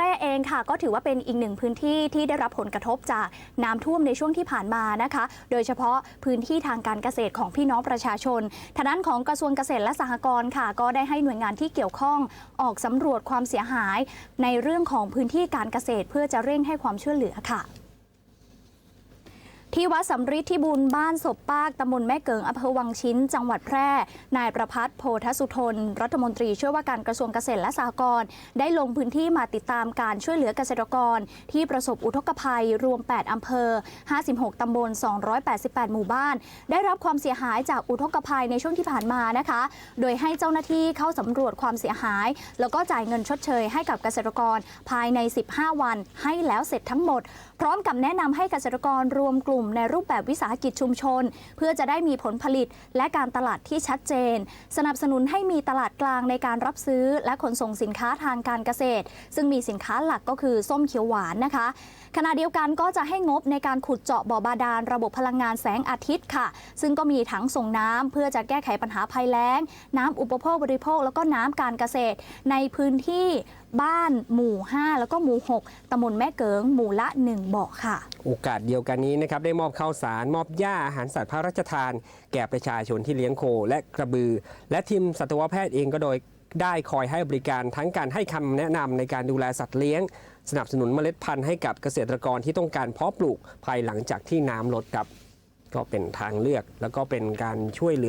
ร่เองค่ะ ก็ถือว่าเป็นอีกหนึ่งพื้นที่ที่ได้รับผลกระทบจากน้ำท่วมในช่วงที่ผ่านมานะคะ โดยเฉพาะพื้นที่ทางการเกษตรของพี่น้องประชาชนทางด้านของกระทรวงเกษตรและสหกรณ์ค่ะ ก็ได้ให้หน่วยงานที่เกี่ยวข้องออกสำรวจความเสียหาย ในเรื่องของพื้นที่การเกษตรเพื่อจะเร่งให้ความช่วยเหลือค่ะ ที่วัดสำริดที่บุญบ้านศพปากตำบลแม่เกิงอำเภอวังชิ้น จังหวัดแพร่ นายประพัฒน์โพธสุทน รัฐมนตรีช่วยว่าการกระทรวงเกษตรและสหกรณ์ได้ลงพื้นที่มาติดตามการช่วยเหลือเกษตรกร ที่ประสบอุทกภัยรวม 8 อำเภอ 56 ตำบล 288 หมู่บ้าน ได้รับความเสียหายจากอุทกภัยในช่วงที่ผ่านมานะคะ โดยให้เจ้าหน้าที่เข้าสำรวจความเสียหาย แล้วก็จ่ายเงินชดเชยให้กับเกษตรกรภายใน 15 วันให้แล้วเสร็จทั้งหมด พร้อมกับแนะนำให้เกษตรกรรวมกลุ่มในรูปแบบวิสาหกิจชุมชน เพื่อจะได้มีผลผลิตและการตลาดที่ชัดเจน สนับสนุนให้มีตลาดกลางในการรับซื้อ และขนส่งสินค้าทางการเกษตร ซึ่งมีสินค้าหลักก็คือส้มเขียวหวานนะคะขณะเดียวกันก็จะให้งบในการขุดเจาะบ่อบาดาลระบบพลังงานแสงอาทิตย์ค่ะ ซึ่งก็มีถังส่งน้ำเพื่อจะแก้ไขปัญหาภัยแล้ง น้ำอุปโภคบริโภค แล้วก็น้ำการเกษตร ในพื้นที่บ้านหมู่ 5 แล้วก็หมู่ 6ตำบลแม่เกิงหมู่ละ 1 บ่อค่ะ โอกาสเดียวกันนี้นะครับได้มอบข้าวสาร มอบหญ้าอาหารสัตว์พระราชทาน แก่ประชาชนที่เลี้ยงโคและกระบือ และทีมสัตวแพทย์เองก็โดยได้คอยให้บริการทั้งการให้คำแนะนำในการดูแลสัตว์เลี้ยง สนับสนุนเมล็ดพันธุ์ให้กับเกษตรกรที่ต้องการเพาะปลูกภายหลังจากที่น้ำลดครับ ก็เป็นทางเลือกแล้วก็เป็นการช่วยเหลือ